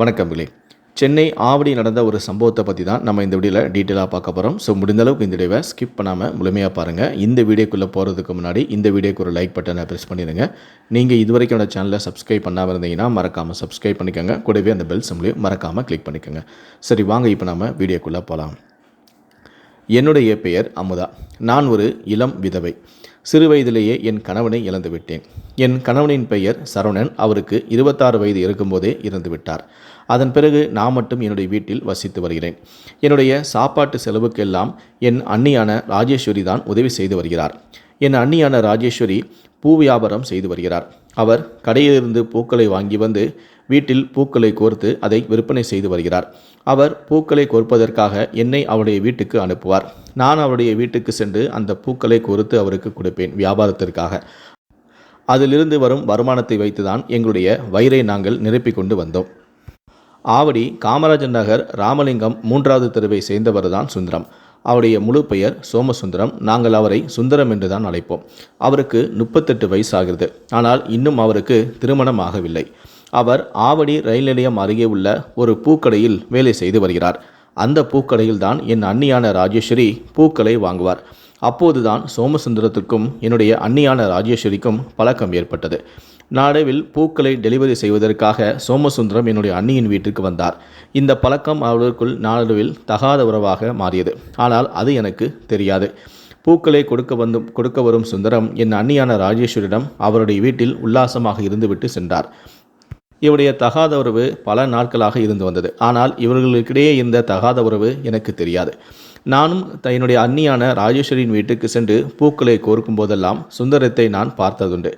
வணக்கங்களே சென்னை ஆவடி நடந்த ஒரு சம்பவத்தை பற்றி தான் நம்ம இந்த வீடியோவில் டீட்டெயிலாக பார்க்க போகிறோம் ஸோ முடிந்த அளவுக்கு இந்த வீடியோவை ஸ்கிப் பண்ணாமல் முழுமையாக பாருங்கள் இந்த வீடியோக்குள்ளே போகிறதுக்கு முன்னாடி இந்த வீடியோக்கு ஒரு லைக் பட்டனை ப்ரெஸ் பண்ணிடுங்க. நீங்கள் இது வரைக்கும் என்னோட சேனலை சப்ஸ்கிரைப் பண்ணாமல் இருந்தீங்கன்னா மறக்காமல் சப்ஸ்கிரைப் பண்ணிக்கோங்க. கூடவே அந்த பெல் சிம்லையும் மறக்காமல் கிளிக் பண்ணிக்கோங்க. சரி வாங்க இப்போ நம்ம வீடியோக்குள்ளே போகலாம் என்னுடைய பெயர் அமுதா. நான் ஒரு இளம் விதவை. சிறு வயதிலேயே என் கணவனை இழந்துவிட்டேன். என் கணவனின் பெயர் சரவணன். அவருக்கு இருபத்தாறு வயது இருக்கும்போதே இறந்துவிட்டார். அதன் பிறகு நான் மட்டும் என்னுடைய வீட்டில் வசித்து வருகிறேன். என்னுடைய சாப்பாட்டு செலவுக்கெல்லாம் என் அண்ணியான ராஜேஸ்வரி தான் உதவி செய்து வருகிறார். என் அண்ணியான ராஜேஸ்வரி பூ வியாபாரம் செய்து வருகிறார். அவர் கடையிலிருந்து பூக்களை வாங்கி வந்து வீட்டில் பூக்களை கோர்த்து அதை விற்பனை செய்து வருகிறார். அவர் பூக்களை கோர்ப்பதற்காக என்னை அவருடைய வீட்டுக்கு அனுப்புவார். நான் அவருடைய வீட்டுக்கு சென்று அந்த பூக்களை கொடுத்து அவருக்கு கொடுப்பேன் வியாபாரத்திற்காக. அதிலிருந்து வரும் வருமானத்தை வைத்துதான் எங்களுடைய வயிறை நாங்கள் நிரப்பிக் கொண்டு வந்தோம். ஆவடி காமராஜர் நகர் ராமலிங்கம் மூன்றாவது தெருவை சேர்ந்தவர்தான் சுந்தரம். அவருடைய முழு பெயர் சோமசுந்தரம். நாங்கள் அவரை சுந்தரம் என்று தான் அழைப்போம். அவருக்கு முப்பத்தெட்டு வயசாகிறது. ஆனால் இன்னும் அவருக்கு திருமணம் ஆகவில்லை. அவர் ஆவடி ரயில் நிலையம் அருகே உள்ள ஒரு பூக்கடையில் வேலை செய்து வருகிறார். அந்த பூக்கடையில் தான் என் அன்னியான ராஜேஸ்வரி பூக்களை வாங்குவார். அப்போதுதான் சோமசுந்தரத்துக்கும் என்னுடைய அன்னியான ராஜேஸ்வரிக்கும் பழக்கம் ஏற்பட்டது. நாடவில் பூக்களை டெலிவரி செய்வதற்காக சோமசுந்தரம் என்னுடைய அண்ணியின் வீட்டிற்கு வந்தார். இந்த பழக்கம் அவர்களுக்குள் நாளடைவில் தகாத உறவாக மாறியது. ஆனால் அது எனக்கு தெரியாது. பூக்களை கொடுக்க வந்து கொடுக்க வரும் சுந்தரம் என் அண்ணியான ராஜேஸ்வரிடம் அவருடைய வீட்டில் உல்லாசமாக இருந்துவிட்டு சென்றார். இவருடைய தகாத உறவு பல நாட்களாக இருந்து வந்தது. ஆனால் இவர்களுக்கிடையே இருந்த தகாத உறவு எனக்கு தெரியாது. நானும் த- என்னுடைய அண்ணியான ராஜேஸ்வரியின் வீட்டுக்கு சென்று பூக்களை கோர்க்கும் போதெல்லாம் சுந்தரத்தை நான் பார்த்ததுண்டு.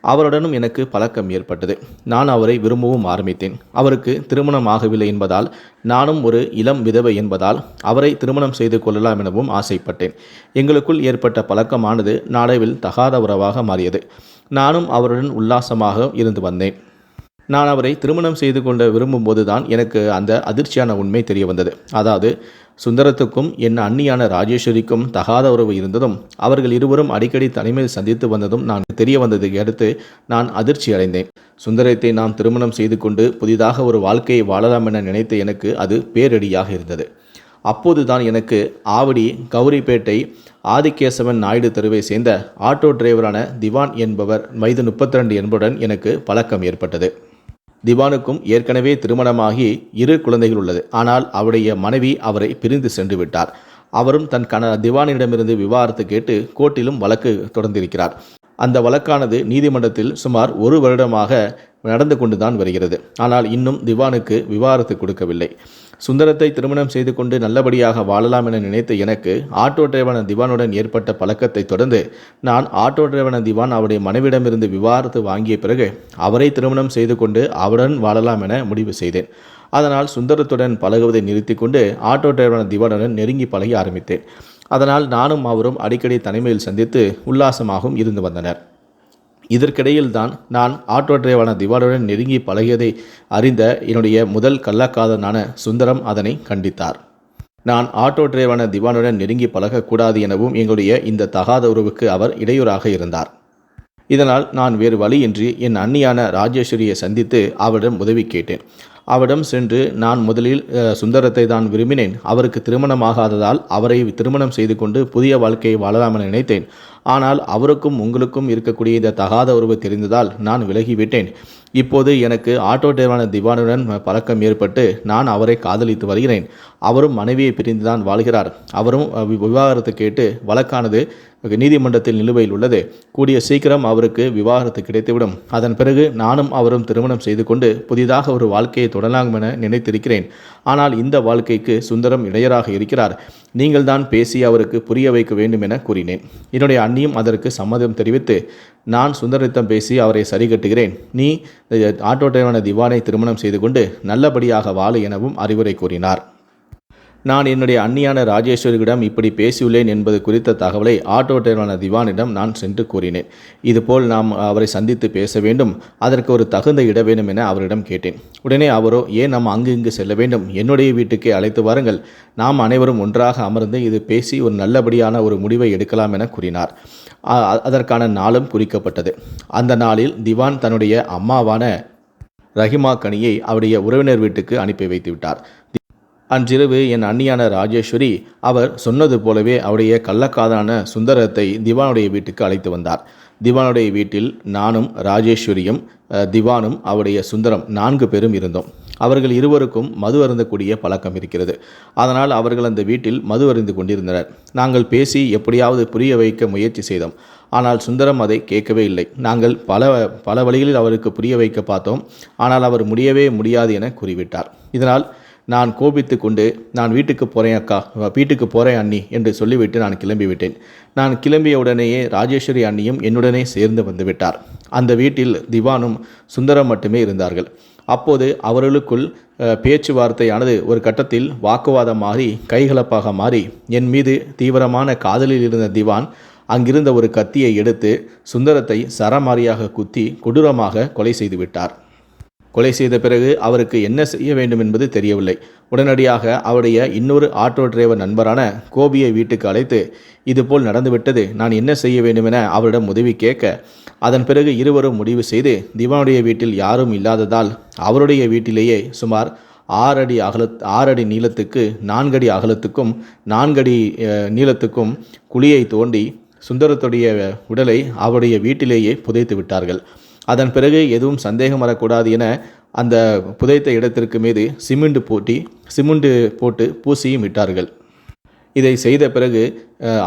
அவருடனும் எனக்கு பழக்கம் ஏற்பட்டது. நான் அவரை விரும்பவும் ஆரம்பித்தேன். அவருக்கு திருமணம் ஆகவில்லை என்பதால் நானும் ஒரு இளம் விதவை என்பதால் அவரை திருமணம் செய்து கொள்ளலாம் எனவும் ஆசைப்பட்டேன். எங்களுக்குள் ஏற்பட்ட பழக்கமானது நாளவில் தகாத உறவாக மாறியது. நானும் அவருடன் உல்லாசமாக இருந்து வந்தேன். நான் அவரை திருமணம் செய்து கொள்ள விரும்பும்போது தான் எனக்கு அந்த அதிர்ச்சியான உண்மை தெரிய வந்தது. அதாவது சுந்தரத்துக்கும் என் அண்ணியான ராஜேஸ்வரிக்கும் தகாத உறவு இருந்ததும் அவர்கள் இருவரும் அடிக்கடி தனிமையில் சந்தித்து வந்ததும் நான் தெரிய வந்ததை அடுத்து நான் அதிர்ச்சி அடைந்தேன். சுந்தரத்தை நாம் திருமணம் செய்து கொண்டு புதிதாக ஒரு வாழ்க்கையை வாழலாம் என நினைத்த எனக்கு அது பேரடியாக இருந்தது. அப்போதுதான் எனக்கு ஆவடி கௌரிப்பேட்டை ஆதிகேசவன் நாயுடு தெருவை சேர்ந்த ஆட்டோ டிரைவரான திவான் என்பவர் வயது முப்பத்தி ரெண்டு என்பதுடன் எனக்கு பழக்கம் ஏற்பட்டது. திவானுக்கும் ஏற்கனவே திருமணமாகி இரு குழந்தைகள் உள்ளது. ஆனால் அவருடைய மனைவி அவரை பிரிந்து சென்று விட்டார். அவரும் தன் கண திவானிடமிருந்து விவாகரத்து கேட்டு கோர்ட்டிலும் வழக்கு தொடர்ந்திருக்கிறார். அந்த வழக்கானது நீதிமன்றத்தில் சுமார் ஒரு வருடமாக நடந்து கொண்டுதான் வருகிறது. ஆனால் இன்னும் திவானுக்கு விவாகரத்து கொடுக்கவில்லை. சுந்தரத்தை திருமணம் செய்து கொண்டு நல்லபடியாக வாழலாம் என நினைத்த எனக்கு ஆட்டோ டிரைவரான திவானுடன் ஏற்பட்ட பழக்கத்தை தொடர்ந்து நான் ஆட்டோ டிரைவரான திவான் அவருடைய மனைவிடமிருந்து விவாகரத்து வாங்கிய பிறகு அவரை திருமணம் செய்து கொண்டு அவருடன் வாழலாம் என முடிவு செய்தேன். அதனால் சுந்தரத்துடன் பழகுவதை நிறுத்திக்கொண்டு ஆட்டோ டிரைவரான திவானுடன் நெருங்கி பழகி ஆரம்பித்தேன். அதனால் நானும் அவரும் அடிக்கடி தனிமையில் சந்தித்து உல்லாசமாகவும் இருந்து வந்தனர். இதற்கிடையில் தான் நான் ஆட்டோ டிரைவரான திவானுடன் நெருங்கி பழகியதை அறிந்த என்னுடைய முதல் கள்ளக்காதனான சுந்தரம் அதனை கண்டித்தார். நான் ஆட்டோ டிரைவரான திவானுடன் நெருங்கி பழகக்கூடாது எனவும் எங்களுடைய இந்த தகாத உறவுக்கு அவர் இடையூறாக இருந்தார். இதனால் நான் வேறு வழியின்றி என் அண்ணியான ராஜேஸ்வரியை சந்தித்து அவரிடம் உதவி கேட்டேன். அவரிடம் சென்று நான் முதலில் சுந்தரத்தை தான் விரும்பினேன். அவருக்கு திருமணமாகாததால் அவரை திருமணம் செய்து கொண்டு புதிய வாழ்க்கையை வாழலாம் என நினைத்தேன். ஆனால் அவருக்கும் உங்களுக்கும் இருக்கக்கூடிய இந்த தகாத உறவு தெரிந்ததால் நான் விலகிவிட்டேன். இப்போது எனக்கு ஆட்டோ டிரைவரான திவானுடன் பழக்கம் ஏற்பட்டு நான் அவரை காதலித்து வருகிறேன். அவரும் மனைவியை பிரிந்துதான் வாழ்கிறார். அவரும் விவாகரத்து கேட்டு வழக்கானது நீதிமன்றத்தில் நிலுவையில் உள்ளது. கூடிய சீக்கிரம் அவருக்கு விவாகரத்து கிடைத்துவிடும். அதன் பிறகு நானும் அவரும் திருமணம் செய்து கொண்டு புதிதாக ஒரு வாழ்க்கையை தொடலாம் என நினைத்திருக்கிறேன். ஆனால் இந்த வாழ்க்கைக்கு சுந்தரம் இடையராக இருக்கிறார். நீங்கள் தான் பேசி அவருக்கு புரிய வைக்க வேண்டும் என கூறினேன். என்னுடைய அண்ணியும் அதற்கு சம்மதம் தெரிவித்து நான் சுந்தரத்தம் பேசி அவரை சரி கட்டுகிறேன் நீ ஆட்டோ டிரைவரான திவானை திருமணம் செய்து கொண்டு நல்லபடியாக வாழு எனவும் அறிவுரை கூறினார். நான் என்னுடைய அண்ணியான ராஜேஸ்வரியிடம் இப்படி பேசியுள்ளேன் என்பது குறித்த தகவலை ஆட்டோ டிரைவரான திவானிடம் நான் சென்று கூறினேன். இதுபோல் நாம் அவரை சந்தித்து பேச வேண்டும். அதற்கு ஒரு தகுந்த இட வேண்டும் என அவரிடம் கேட்டேன். உடனே அவரோ ஏன் நாம் அங்கு இங்கு செல்ல வேண்டும்? என்னுடைய வீட்டுக்கே அழைத்து வாருங்கள். நாம் அனைவரும் ஒன்றாக அமர்ந்து இது பேசி ஒரு நல்லபடியான ஒரு முடிவை எடுக்கலாம் என கூறினார். அதற்கான நாளும் குறிக்கப்பட்டது. அந்த நாளில் திவான் தன்னுடைய அம்மாவான ரஹிமா கனியை அவருடைய உறவினர் வீட்டுக்கு அனுப்பி வைத்து விட்டார். அன்றிரவு என் அண்ணியான ராஜேஸ்வரி அவர் சொன்னது போலவே அவருடைய கள்ளக்காதலான சுந்தரத்தை திவானுடைய வீட்டுக்கு அழைத்து வந்தார். திவானுடைய வீட்டில் நானும் ராஜேஸ்வரியும் திவானும் அவருடைய சுந்தரம் நான்கு பேரும் இருந்தோம். அவர்கள் இருவருக்கும் மது அருந்தக்கூடிய பழக்கம் இருக்கிறது. அதனால் அவர்கள் அந்த வீட்டில் மது அருந்து கொண்டிருந்தனர். நாங்கள் பேசி எப்படியாவது புரிய வைக்க முயற்சி செய்தோம். ஆனால் சுந்தரம் அதை கேட்கவே இல்லை. நாங்கள் பல பல வழிகளில் அவருக்கு புரிய வைக்க பார்த்தோம். ஆனால் அவர் முடியவே முடியாது என கூறிவிட்டார். இதனால் நான் கோபித்து கொண்டு நான் வீட்டுக்கு போகிறேன் அக்கா வீட்டுக்கு போகிறேன் அண்ணி என்று சொல்லிவிட்டு நான் கிளம்பிவிட்டேன். நான் கிளம்பிய உடனேயே ராஜேஸ்வரி அண்ணியும் என்னுடனே சேர்ந்து வந்து விட்டார். அந்த வீட்டில் திவானும் சுந்தரம் மட்டுமே இருந்தார்கள். அப்போது அவர்களுக்குள் பேச்சுவார்த்தையானது ஒரு கட்டத்தில் வாக்குவாதம் மாறி கைகலப்பாக மாறி என் மீது தீவிரமான காதலில் இருந்த திவான் அங்கிருந்த ஒரு கத்தியை எடுத்து சுந்தரத்தை சரமாரியாக குத்தி கொடூரமாக கொலை செய்துவிட்டார் கொலை செய்த பிறகு அவருக்கு என்ன செய்ய வேண்டும் என்பது தெரியவில்லை. உடனடியாக அவருடைய இன்னொரு ஆட்டோ டிரைவர் நண்பரான கோபியை வீட்டுக்கு அழைத்து இதுபோல் நடந்துவிட்டது நான் என்ன செய்ய வேண்டும் என அவரிடம் உதவி கேட்க அதன் பிறகு இருவரும் முடிவு செய்து திவானுடைய வீட்டில் யாரும் இல்லாததால் அவருடைய வீட்டிலேயே சுமார் ஆறடி அகல ஆறடி நீளத்துக்கு நான்கடி அகலத்துக்கும் நான்கடி நீளத்துக்கும் குழியை தோண்டி சுந்தரத்துடைய உடலை அவருடைய வீட்டிலேயே புதைத்து விட்டார்கள். அதன் பிறகு எதுவும் சந்தேகம் வரக்கூடாது என அந்த புதைத்த இடத்திற்கு மீது சிமெண்ட் போட்டி சிமெண்ட் போட்டு பூசியும் விட்டார்கள் இதை செய்த பிறகு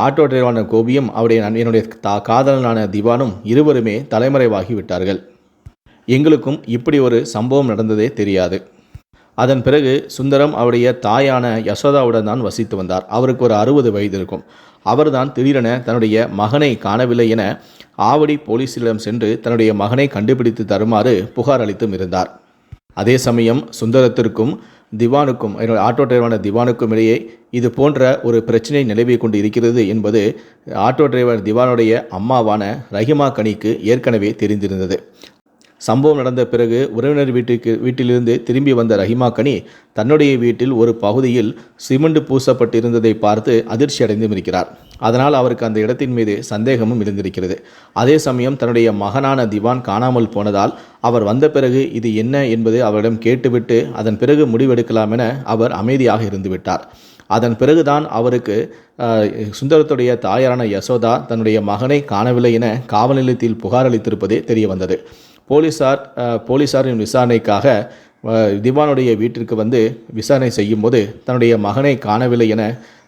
ஆட்டோ டிரைவரான கோபியும் அவருடைய என்னுடைய தா காதலனான திவானும் இருவருமே தலைமறைவாகி விட்டார்கள். எங்களுக்கும் இப்படி ஒரு சம்பவம் நடந்ததே தெரியாது. அதன் பிறகு சுந்தரம் அவருடைய தாயான யசோதாவுடன் தான் வசித்து வந்தார். அவருக்கு ஒரு அறுபது வயது இருக்கும். அவர்தான் திடீரென தன்னுடைய மகனை காணவில்லை என ஆவடி போலீசிடம் சென்று தன்னுடைய மகனை கண்டுபிடித்து தருமாறு புகார் அளித்தும் இருந்தார். அதே சமயம் சுந்தரத்திற்கும் திவானுக்கும் ஆட்டோ டிரைவரான திவானுக்கும் இடையே இது போன்ற ஒரு பிரச்சனை நிலவி கொண்டு இருக்கிறது என்பது ஆட்டோ டிரைவர் திவானுடைய அம்மாவான ரஹிமா கனிக்கு ஏற்கனவே தெரிந்திருந்தது. சம்பவம் நடந்த பிறகு உறவினர் வீட்டுக்கு வீட்டிலிருந்து திரும்பி வந்த ரஹிமா கனி தன்னுடைய வீட்டில் ஒரு பகுதியில் சிமெண்ட் பூசப்பட்டிருந்ததை பார்த்து அதிர்ச்சி அடைந்தும் இருக்கிறார் அதனால் அவருக்கு அந்த இடத்தின் மீது சந்தேகமும் இருந்திருக்கிறது அதே சமயம் தன்னுடைய மகனான திவான் காணாமல் போனதால் அவர் வந்த பிறகு இது என்ன என்பது அவரிடம் கேட்டுவிட்டு அதன் பிறகு முடிவெடுக்கலாம் என அவர் அமைதியாக இருந்துவிட்டார். அதன் பிறகுதான் அவருக்கு சுந்தரத்துடைய தாயாரான யசோதா தன்னுடைய மகனை காணவில்லை என காவல் நிலையத்தில் புகார் அளித்திருப்பதே தெரிய வந்தது போலீசார் போலீஸாரின் போலீசாரின் விசாரணைக்காக திவானுடைய வீட்டிற்கு வந்து விசாரணை செய்யும்போது தன்னுடைய மகனை காணவில்லை என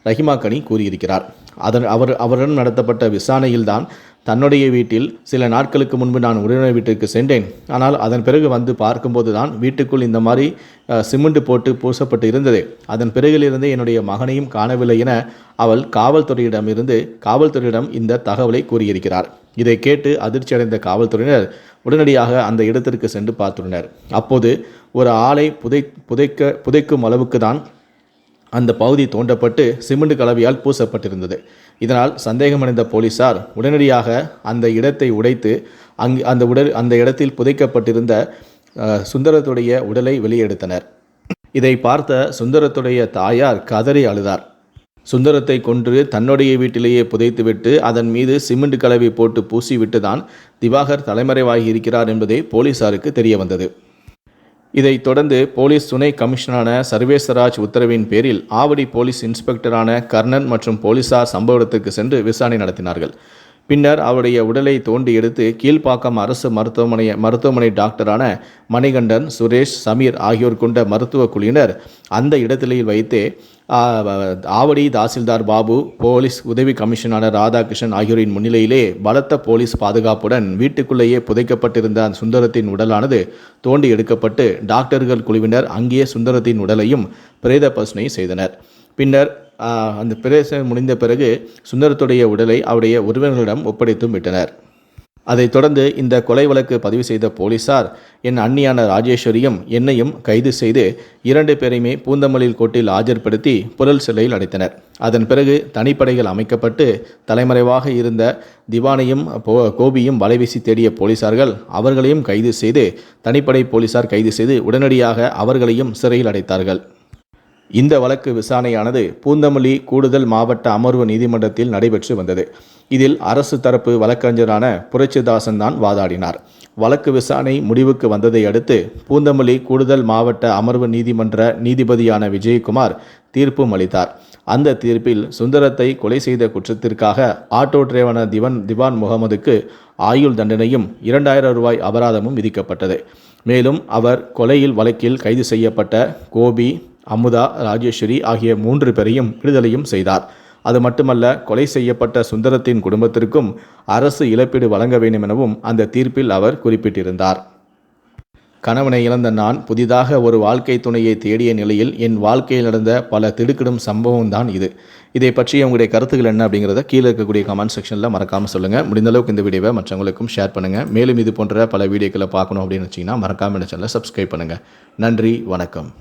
ரஹிமா கனி கூறியிருக்கிறார். அதன் அவர் அவருடன் நடத்தப்பட்ட விசாரணையில்தான் தன்னுடைய வீட்டில் சில நாட்களுக்கு முன்பு நான் உறவினர் வீட்டிற்கு சென்றேன். ஆனால் அதன் பிறகு வந்து பார்க்கும்போது தான் வீட்டுக்குள் இந்த மாதிரி சிமெண்ட் போட்டு பூசப்பட்டு இருந்தது. அதன் பிறகிலிருந்து என்னுடைய மகனையும் காணவில்லை என அவள் காவல்துறையிடமிருந்து காவல்துறையிடம் இந்த தகவலை கூறியிருக்கிறார். இதை கேட்டு அதிர்ச்சி அடைந்த காவல்துறையினர் உடனடியாக அந்த இடத்திற்கு சென்று பார்த்துள்ளனர். அப்போது ஒரு ஆளை புதை புதைக்க புதைக்கும் அளவுக்கு தான் அந்த பகுதி தோண்டப்பட்டு சிமெண்ட் கலவையால் பூசப்பட்டிருந்தது. இதனால் சந்தேகமடைந்த போலீசார் உடனடியாக அந்த இடத்தை உடைத்து அங்கு அந்த உடல் அந்த இடத்தில் புதைக்கப்பட்டிருந்த சுந்தரத்துடைய உடலை வெளியெடுத்தனர். இதை பார்த்த சுந்தரத்துடைய தாயார் கதறி அழுதார். சுந்தரத்தை கொன்று தன்னுடைய வீட்டிலேயே புதைத்துவிட்டு அதன் மீது சிமெண்ட் கலவை போட்டு பூசிவிட்டுதான் திவாகர் தலைமறைவாகி இருக்கிறார் என்பதே போலீசாருக்கு தெரிய வந்தது இதைத் தொடர்ந்து போலீஸ் துணை கமிஷனரான சர்வேஸ்வராஜ் உத்தரவின் பேரில் ஆவடி போலீஸ் இன்ஸ்பெக்டரான கர்ணன் மற்றும் போலீசார் சம்பவ சென்று விசாரணை நடத்தினார்கள். பின்னர் அவருடைய உடலை தோண்டி எடுத்து கீழ்ப்பாக்கம் அரசு மருத்துவமனை மருத்துவமனை டாக்டரான மணிகண்டன் சுரேஷ் சமீர் ஆகியோர் கொண்ட மருத்துவ குழுவினர் அந்த இடத்திலே வைத்தே ஆவடி தாசில்தார் பாபு போலீஸ் உதவி கமிஷனர் ராதாகிருஷ்ணன் ஆகியோரின் முன்னிலையிலே பலத்த போலீஸ் பாதுகாப்புடன் வீட்டுக்குள்ளேயே புதைக்கப்பட்டிருந்த அந்த சுந்தரத்தின் உடலானது தோண்டி எடுக்கப்பட்டு டாக்டர்கள் குழுவினர் அங்கேயே சுந்தரத்தின் உடலையும் பிரேத பசுனை செய்தனர். பின்னர் அந்த பிரேசம் முடிந்த பிறகு சுந்தரத்துடைய உடலை அவருடைய உறவினர்களிடம் ஒப்படைத்தும் விட்டனர். அதைத் தொடர்ந்து இந்த கொலை வழக்கு பதிவு செய்த போலீசார் என் அண்ணியான ராஜேஸ்வரியும் என்னையும் கைது செய்து இரண்டு பேரையுமே பூந்தமல்லில் கோர்ட்டில் ஆஜர்படுத்தி புழல் சிலையில் அடைத்தனர். அதன் பிறகு தனிப்படைகள் அமைக்கப்பட்டு தலைமறைவாக இருந்த திவானையும் போ- கோபியும் வலைவீசி தேடிய போலீசார்கள் அவர்களையும் கைது செய்து தனிப்படை போலீசார் கைது செய்து உடனடியாக அவர்களையும் சிறையில் அடைத்தார்கள். இந்த வழக்கு விசாரணையானது பூந்தமல்லி கூடுதல் மாவட்ட அமர்வு நீதிமன்றத்தில் நடைபெற்று வந்தது. இதில் அரசு தரப்பு வழக்கறிஞரான புரட்சிதாசன் தான் வாதாடினார். வழக்கு விசாரணை முடிவுக்கு வந்ததை அடுத்து பூந்தமல்லி கூடுதல் மாவட்ட அமர்வு நீதிமன்ற நீதிபதியான விஜயகுமார் தீர்ப்பும் அளித்தார். அந்த தீர்ப்பில் சுந்தரத்தை கொலை செய்த குற்றத்திற்காக ஆட்டோ டிரைவரான திவன் திவான் முகமதுக்கு ஆயுள் தண்டனையும் இரண்டாயிரம் ரூபாய் அபராதமும் விதிக்கப்பட்டது. மேலும் அவர் கொலையில் வழக்கில் கைது செய்யப்பட்ட கோபி அமுதா ராஜேஸ்வரி ஆகிய மூன்று பேரையும் விடுதலையும் செய்தார். அது மட்டுமல்ல கொலை செய்யப்பட்ட சுந்தரத்தின் குடும்பத்திற்கும் அரசு இழப்பீடு வழங்க வேண்டும் எனவும் அந்த தீர்ப்பில் அவர் குறிப்பிட்டிருந்தார். கணவனை இழந்த நான் புதிதாக ஒரு வாழ்க்கை துணையை தேடிய நிலையில் என் வாழ்க்கையில் நடந்த பல திடுக்கிடும் சம்பவம் தான் இது. இதை பற்றி உங்களுடைய கருத்துக்கள் என்ன அப்படிங்கிறத கீழே இருக்கக்கூடிய கமெண்ட் செக்ஷனில் மறக்காமல் சொல்லுங்கள் முடிந்தளவுக்கு இந்த வீடியோவை மற்றவங்களுக்கும் ஷேர் பண்ணுங்கள் மேலும் இது போன்ற பல வீடியோக்களை பார்க்கணும் அப்படின்னு வச்சிங்கன்னா மறக்காமல் இந்த சேனலை சப்ஸ்கிரைப் பண்ணுங்கள் நன்றி வணக்கம்.